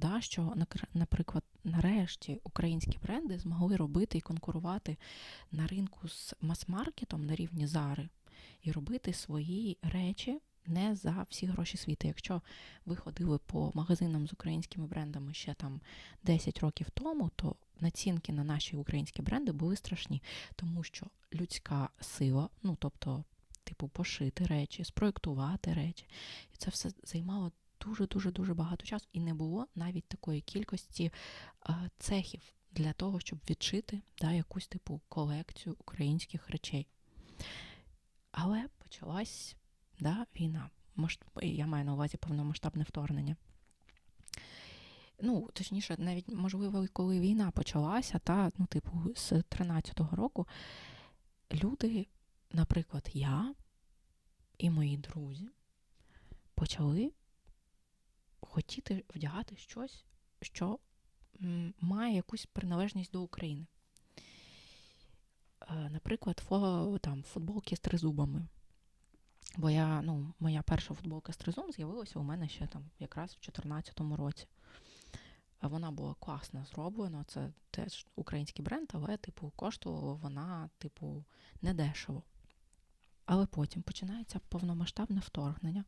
да, що, наприклад, нарешті українські бренди змогли робити і конкурувати на ринку з мас-маркетом на рівні Зари і робити свої речі не за всі гроші світу. Якщо ви ходили по магазинам з українськими брендами ще там 10 років тому, то націнки на наші українські бренди були страшні, тому що людська сила, ну тобто, типу, пошити речі, спроектувати речі, і це все займало дуже дуже багато часу, і не було навіть такої кількості е, цехів для того, щоб відшити да, якусь типу колекцію українських речей. Але почалась да, війна. Я маю на увазі повномасштабне вторгнення. Ну, точніше, навіть можливо, коли війна почалася, та, ну, типу, з 13-го року, люди, наприклад, я і мої друзі, почали хотіти вдягати щось, що має якусь приналежність до України. Е, Наприклад, фо, там, футболки з тризубами. Бо я, ну, моя перша футболка з тризубом з'явилася у мене ще там якраз в 2014 році. Вона була класно зроблена. Це теж український бренд, але, типу, коштувала вона, типу, недешево. Але потім починається повномасштабне вторгнення.